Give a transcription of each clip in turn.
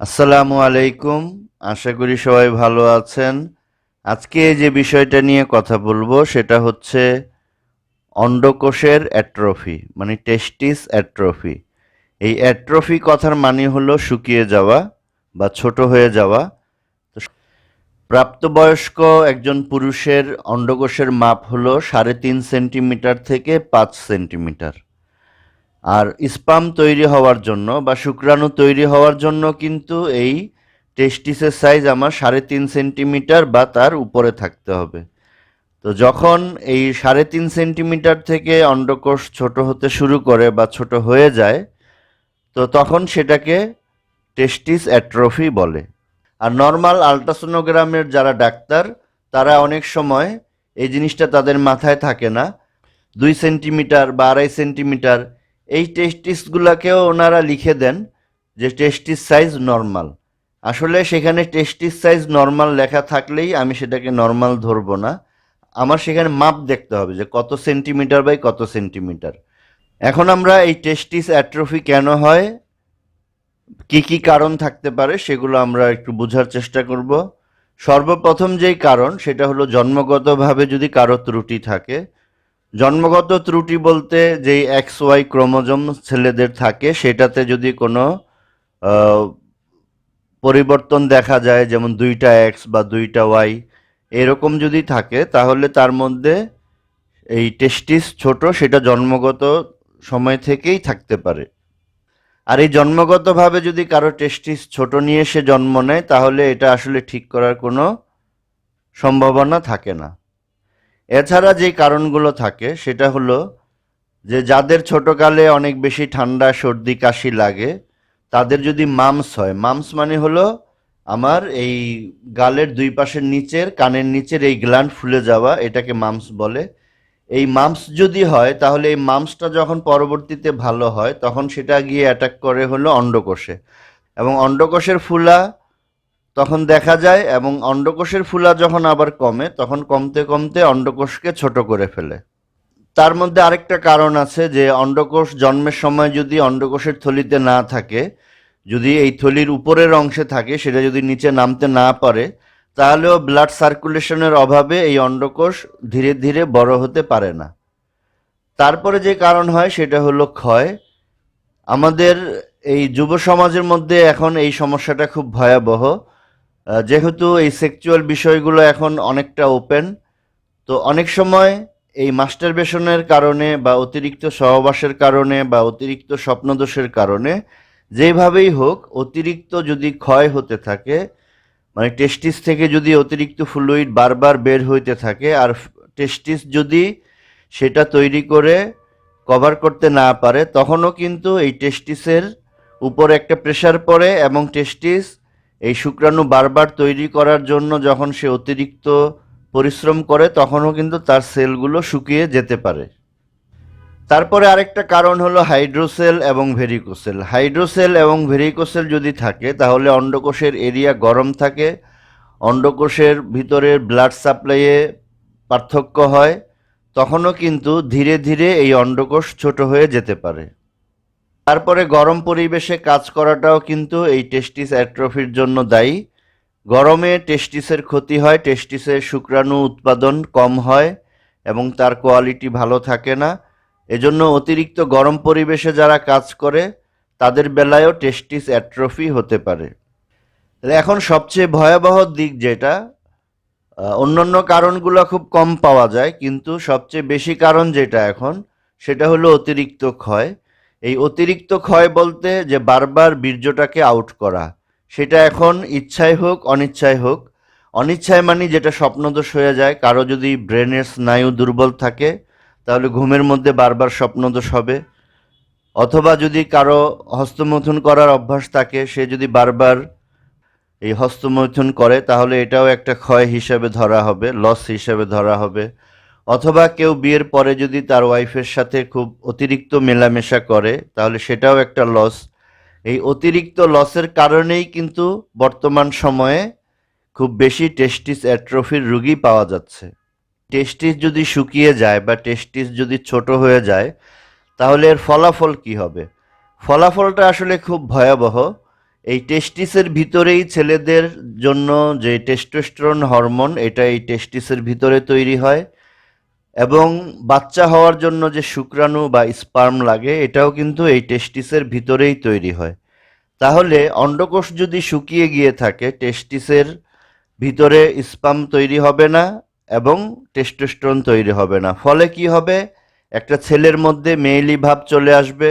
আসসালামু আলাইকুম। আশা করি সবাই ভালো আছেন। আজকে যে বিষয়টা নিয়ে কথা বলব সেটা হচ্ছে অন্ডকোষের অ্যাট্রফি মানে টেস্টিস অ্যাট্রফি। এই অ্যাট্রফি কথার মানে হলো শুকিয়ে যাওয়া বা ছোট হয়ে যাওয়া। প্রাপ্তবয়স্ক একজন পুরুষের অন্ডকোষের মাপ হলো সাড়ে তিন সেন্টিমিটার থেকে পাঁচ সেন্টিমিটার। আর স্পাম তৈরি হওয়ার জন্য বা শুক্রাণু তৈরি হওয়ার জন্য কিন্তু এই টেস্টিসের সাইজ আমার সাড়ে তিন সেন্টিমিটার বা তার উপরে থাকতে হবে। তো যখন এই সাড়ে তিন সেন্টিমিটার থেকে অন্ডকোষ ছোট হতে শুরু করে বা ছোট হয়ে যায়, তো তখন সেটাকে টেস্টিস অ্যাট্রফি বলে। আর নর্মাল আলট্রাসোনোগ্রামের যারা ডাক্তার, তারা অনেক সময় এই জিনিসটা তাদের মাথায় থাকে না। দুই সেন্টিমিটার বা আড়াই সেন্টিমিটার এই টেস্টিসগুলোকেও ওনারা লিখে দেন যে টেস্টিস সাইজ নর্মাল আসলে সেখানে টেস্টিস সাইজ নর্মাল লেখা থাকলেই আমি সেটাকে নর্মাল ধরবো না। আমার সেখানে মাপ দেখতে হবে যে কত সেন্টিমিটার বাই কত সেন্টিমিটার এখন আমরা এই টেস্টিস অ্যাট্রফি কেন হয়, কি কি কারণ থাকতে পারে সেগুলো আমরা একটু বোঝার চেষ্টা করব। সর্বপ্রথম যেই কারণ সেটা হলো জন্মগতভাবে যদি কারও ত্রুটি থাকে জন্মগত ত্রুটি বলতে যেই এক্স ওয়াই ক্রোমোজোম ছেলেদের থাকে, সেটাতে যদি কোনো পরিবর্তন দেখা যায়, যেমন দুইটা এক্স বা দুইটা ওয়াই, এরকম যদি থাকে, তাহলে তার মধ্যে এই টেস্টিস ছোট, সেটা জন্মগত সময় থেকেই থাকতে পারে। আর এই জন্মগতভাবে যদি কারও টেস্টিস ছোট নিয়ে সে জন্ম নেয়, তাহলে এটা আসলে ঠিক করার কোনো সম্ভাবনা থাকে না। এছাড়া যে কারণগুলো থাকে, সেটা হলো যে যাদের ছোটকালে অনেক বেশি ঠান্ডা, সর্দি, কাশি লাগে, তাদের যদি মামস হয়, মামস মানে হলো আমার এই গালের দুই পাশের নিচের, কানের নিচের এই গ্ল্যান্ড ফুলে যাওয়া, এটাকে মামস বলে। এই মামস যদি হয়, তাহলে এই মামসটা যখন পরবর্তীতে ভালো হয়, তখন সেটা গিয়ে অ্যাটাক করে হলো অন্ডকোষে। এবং অন্ডকোষের ফুলা তখন দেখা যায় এবং অন্ডকোষের ফুলা যখন আবার কমে, তখন কমতে কমতে অন্ডকোষকে ছোট করে ফেলে। তার মধ্যে আরেকটা কারণ আছে যে অন্ডকোষ জন্মের সময় যদি অন্ডকোষের থলিতে না থাকে, যদি এই থলির উপরের অংশে থাকে, সেটা যদি নিচে নামতে না পারে, তাহলেও ব্লাড সার্কুলেশনের অভাবে এই অন্ডকোষ ধীরে ধীরে বড় হতে পারে না। তারপরে যে কারণ হয়, সেটা হলো ক্ষয়। আমাদের এই যুব সমাজের মধ্যে এখন এই সমস্যাটা খুব ভয়াবহ। যেহেতু এই সেক্সুয়াল বিষয়গুলো এখন অনেকটা ওপেন তো অনেক সময় এই মাস্টারবেশনের কারণে বা অতিরিক্ত সহবাসের কারণে বা অতিরিক্ত স্বপ্নদোষের কারণে যেভাবেই হোক, অতিরিক্ত যদি ক্ষয় হতে থাকে মানে টেস্টিস থেকে যদি অতিরিক্ত ফ্লুইড বারবার বের হইতে থাকে, আর টেস্টিস যদি সেটা তৈরি করে কভার করতে না পারে, তখনও কিন্তু এই টেস্টিসের উপর একটা প্রেশার পড়ে এবং টেস্টিস এই শুক্রাণু বারবার তৈরি করার জন্য যখন সে অতিরিক্ত পরিশ্রম করে, তখনও কিন্তু তার সেলগুলো শুকিয়ে যেতে পারে। তারপরে আরেকটা কারণ হলো হাইড্রোসেল এবং ভেরিকোসেল। হাইড্রোসেল এবং ভেরিকোসেল যদি থাকে, তাহলে অন্ডকোষের এরিয়া গরম থাকে, অন্ডকোষের ভিতরের ব্লাড সাপ্লাইয়ে পার্থক্য হয়, তখনও কিন্তু ধীরে ধীরে এই অন্ডকোষ ছোট হয়ে যেতে পারে। তারপরে গরম পরিবেশে কাজ করাটাও কিন্তু এই টেস্টিস অ্যাট্রফির জন্য দায়ী। গরমে টেস্টিসের ক্ষতি হয়, টেস্টিসের শুক্রাণু উৎপাদন কম হয় এবং তার কোয়ালিটি ভালো থাকে না। এজন্য অতিরিক্ত গরম পরিবেশে যারা কাজ করে, তাদের বেলায়ও টেস্টিস অ্যাট্রফি হতে পারে। তাহলে এখন সবচেয়ে ভয়াবহ দিক যেটা অন্যান্য কারণগুলো খুব কম পাওয়া যায়, কিন্তু সবচেয়ে বেশি কারণ যেটা এখন, সেটা হলো অতিরিক্ত ক্ষয়। এই অতিরিক্ত ক্ষয় বলতে যে বারবার বীর্যটাকে আউট করা, সেটা এখন ইচ্ছায় হোক অনিচ্ছায় হোক। অনিচ্ছায় মানে যেটা স্বপ্নদোষ হয়ে যায়, কারও যদি ব্রেনের স্নায়ু দুর্বল থাকে, তাহলে ঘুমের মধ্যে বারবার স্বপ্নদোষ হবে। অথবা যদি কারও হস্তমৈথুন করার অভ্যাস থাকে, সে যদি বারবার এই হস্তমৈথুন করে, তাহলে এটাও একটা ক্ষয় হিসেবে ধরা হবে লস হিসেবে ধরা হবে। অথবা কেউ বিয়ের পরে যদি তার ওয়াইফের সাথে খুব অতিরিক্ত মেলামেশা করে, তাহলে সেটাও একটা লস এই অতিরিক্ত লসের কারণেই কিন্তু বর্তমান সময়ে খুব বেশি টেস্টিস অ্যাট্রফির রুগী পাওয়া যাচ্ছে। টেস্টিস যদি শুকিয়ে যায় বা টেস্টিস যদি ছোট হয়ে যায়, তাহলে এর ফলাফল কি হবে? ফলাফলটা আসলে খুব ভয়াবহ। এই টেস্টিসের ভিতরেই ছেলেদের জন্য যে টেস্টোস্টেরন হরমোন এটা এই টেস্টিসের ভিতরে তৈরি হয়। এবং বাচ্চা হওয়ার জন্য যে শুক্রাণু বা স্পার্ম লাগে, এটাও কিন্তু এই টেস্টিসের ভিতরেই তৈরি হয়। তাহলে অন্ডকোষ যদি শুকিয়ে গিয়ে থাকে, টেস্টিসের ভিতরে স্পাম তৈরি হবে না এবং টেস্টোস্টেরন তৈরি হবে না। ফলে কি হবে? একটা ছেলের মধ্যে মেয়েলি ভাব চলে আসবে,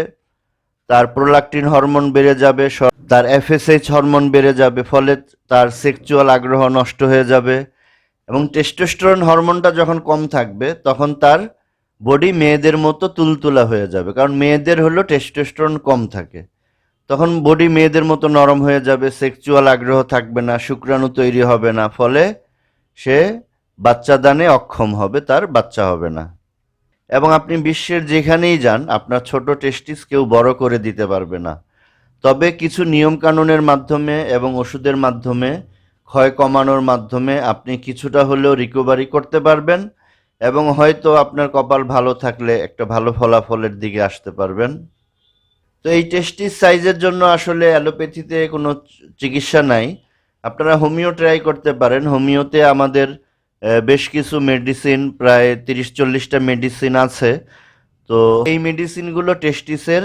তার প্রোলাকটিন হরমোন বেড়ে যাবে তার এফএসএইচ হরমোন বেড়ে যাবে, ফলে তার সেক্সুয়াল আগ্রহ নষ্ট হয়ে যাবে এবং টেস্টোস্টেরন হরমোনটা যখন কম থাকবে, তখন তার বডি মেয়েদের মতো তুলতুলা হয়ে যাবে। কারণ মেয়েদের হলো টেস্টোস্টেরন কম থাকে। তখন বডি মেয়েদের মতো নরম হয়ে যাবে সেক্সুয়াল আগ্রহ থাকবে না, শুক্রাণু তৈরি হবে না, ফলে সে বাচ্চা দানে অক্ষম হবে, তার বাচ্চা হবে না। এবং আপনি বিশ্বের যেখানেই যান, আপনার ছোট টেস্টিস কেউ বড় করে দিতে পারবে না। তবে কিছু নিয়মকানুনের মাধ্যমে এবং ওষুধের মাধ্যমে ক্ষয় কমানোর মাধ্যমে আপনি কিছুটা হলেও রিকভারি করতে পারবেন এবং হয়তো আপনার কপাল ভালো থাকলে একটা ভালো ফলাফলের দিকে আসতে পারবেন। তো এই টেস্টিস সাইজের জন্য আসলে অ্যালোপ্যাথিতে কোনো চিকিৎসা নাই। আপনারা হোমিও ট্রাই করতে পারেন। হোমিওতে আমাদের বেশ কিছু মেডিসিন প্রায় তিরিশ চল্লিশটা মেডিসিন আছে। তো এই মেডিসিনগুলো টেস্টিসের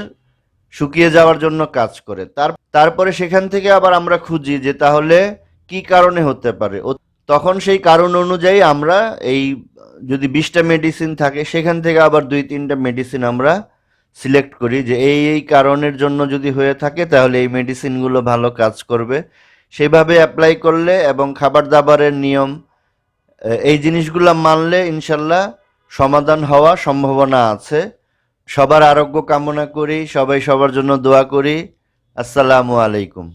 শুকিয়ে যাওয়ার জন্য কাজ করে। তার, তারপরে সেখান থেকে আবার আমরা খুঁজি যে তাহলে কি কারণে হতে পারে? ও তখন সেই কারণ অনুযায়ী আমরা এই যদি বিশটা মেডিসিন থাকে, সেখান থেকে আবার দুই, তিনটা মেডিসিন আমরা সিলেক্ট করি যে এই এই কারণের জন্য যদি হয়ে থাকে, তাহলে এই মেডিসিনগুলো ভালো কাজ করবে। সেভাবে অ্যাপ্লাই করলে এবং খাবার দাবারের নিয়ম এই জিনিসগুলো মানলে ইনশাল্লাহ সমাধান হওয়া সম্ভাবনা আছে। সবার আরোগ্য কামনা করি, সবাই সবার জন্য দোয়া করি। আসসালামু আলাইকুম।